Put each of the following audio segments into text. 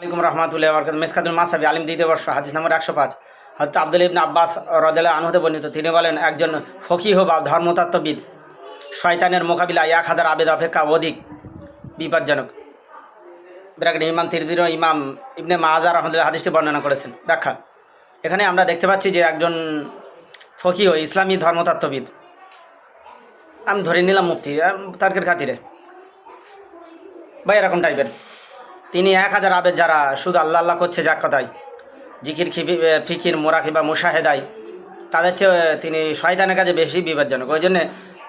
আলাইকুম রহমতুল্লাহ বরকাত মেসকাদুল মাসাবি আলিম দ্বিতীয় বর্ষ, হাদিস নম্বর একশো পাঁচ। হয়তো আব্দুল ইবনে আব্বাস রদালে আনহতে বর্ণিত, তিনি বলেন, একজন ফকিহ বা ধর্মতত্ত্ববিদ শয়তানের মোকাবিলা এক হাজার আবেদ অপেক্ষা অধিক বিপজ্জনক। বিরাট ইমাম তিরদির ইমাম ইবনে মাহাজার রহমদুল্লাহ হাদিসটি বর্ণনা করেছেন। ব্যাখ্যা, এখানে আমরা দেখতে পাচ্ছি যে একজন ফকিহ ইসলামী ধর্মতত্ত্ববিদ, আমি ধরে নিলাম মুক্তি তার্কের খাতিরে, বা এরকম টাইপের তিনি এক হাজার আবেদ যারা, শুধু আল্লাহ আল্লাহ করছে যাক কথায় জিকির খিবি ফিকির, মোরাকি বা মুশাহেদাই, তাদের চেয়ে তিনি শয়তানের কাছে বেশি বিপজ্জনক। ওই জন্যে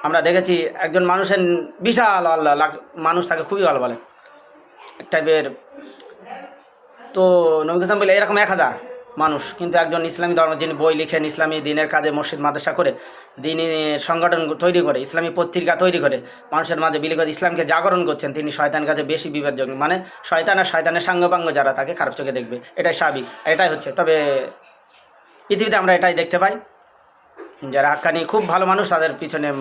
আমরা দেখেছি একজন মানুষের বিশাল আল্লাহ মানুষ তাকে খুবই ভালো বলে। এক টাইপের তো নবী বলে, এরকম এক হাজার। মানুষ। কিন্তু একজন ইসলামী ধর্ম যিনি বই লিখেন, ইসলামী দিনের কাজে মসজিদ, মাদ্রাসা করে দিনী সংগঠন তৈরি করে, ইসলামী পত্রিকা তৈরি করে, মানুষের মাঝে বিলি করে ইসলামকে জাগরণ করছেন, তিনি শয়তানের কাছে বেশি বিপজ্জনক। মানে শয়তান আর শয়তানের সাঙ্গপাঙ্গ যারা, তাকে খারাপ চোখে দেখবে। এটাই স্বাভাবিক, এটাই হচ্ছে। তবে পৃথিবীতে আমরা এটাই দেখতে পাই। যারা হাক্কানি, খুব ভালো মানুষ, তাদের পিছনে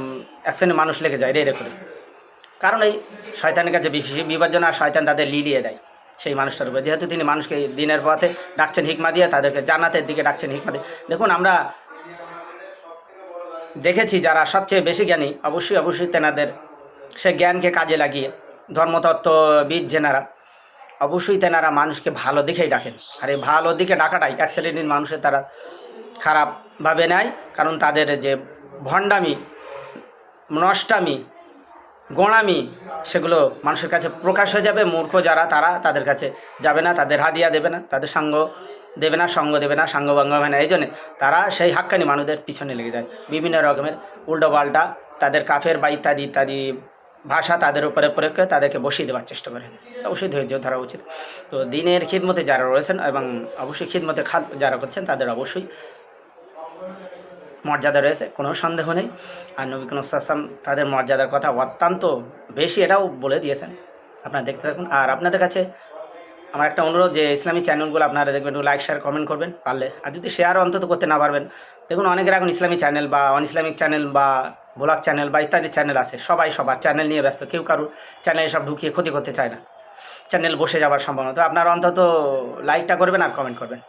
এক মানুষ লেগে যায়, রে করে। কারণ এই শয়তানের কাছে বিপজ্জন আর শয়তান তাদের লিলিয়ে দেয়। সেই মানুষটার উপরে। যেহেতু তিনি মানুষকে দিনের পথে ডাকছেন হিকমা দিয়ে, তাদেরকে জান্নাতের দিকে ডাকছেন হিকমা দিয়ে। দেখুন, আমরা দেখেছি যারা সবচেয়ে বেশি জ্ঞানী, অবশ্যই অবশ্যই তেনাদের সে জ্ঞানকে কাজে লাগিয়ে ধর্মতত্ত্ববিদ যেনারা অবশ্যই তেনারা মানুষকে ভালো দিকেই ডাকেন। আর এই ভালো দিকে ডাকাটাই এক শ্রেণির মানুষের তারা খারাপভাবে নেয়, কারণ তাদের যে ভণ্ডামি, নষ্টামি গোঁড়ামি, সেগুলো মানুষের কাছে প্রকাশ হয়ে যাবে, মূর্খ যারা তারা তাদের কাছে যাবে না, তাদের হাদিয়া দেবে না, তাদের সঙ্গ দেবে না, সঙ্গ দেবে না সঙ্গভঙ্গ হবে না, এই জন্যে তারা সেই হাক্কানি মানুষদের পিছনে লেগে যায়। বিভিন্ন রকমের উল্টো পাল্টা তাদের কাফের বা ইত্যাদি ইত্যাদি ভাষা তাদের উপরে প্রয়োগ করে তাদেরকে বসিয়ে দেওয়ার চেষ্টা করে। অবশ্যই ধৈর্য ধরা উচিত। তো দিনের খিদমতে যারা রয়েছেন এবং অবশ্যই খিদমতে খাদ যারা করছেন, তাদের অবশ্যই মর্যাদা রয়েছে, কোনো সন্দেহ নেই। আর নবী সাসাম তাদের মর্যাদার কথা অত্যন্ত বেশি এটাও বলে দিয়েছেন। আপনারা দেখতে থাকুন। আর আপনাদের কাছে আমার একটা অনুরোধ যে ইসলামী চ্যানেলগুলো আপনারা দেখবেন, একটু লাইক শেয়ার কমেন্ট করবেন পারলে। আর যদি শেয়ার অন্তত করতে না পারবেন, দেখুন অনেকের এখন ইসলামী চ্যানেল বা অন ইসলামিক চ্যানেল বা ব্লগ চ্যানেল বা ইত্যাদি চ্যানেল আছে। সবাই সবার চ্যানেল নিয়ে ব্যস্ত, কেউ কারোর চ্যানেলে সব ঢুকিয়ে ক্ষতি করতে চায় না। চ্যানেল বসে যাওয়ার সম্ভাবনা। তো আপনারা অন্তত লাইকটা করবেন আর কমেন্ট করবেন।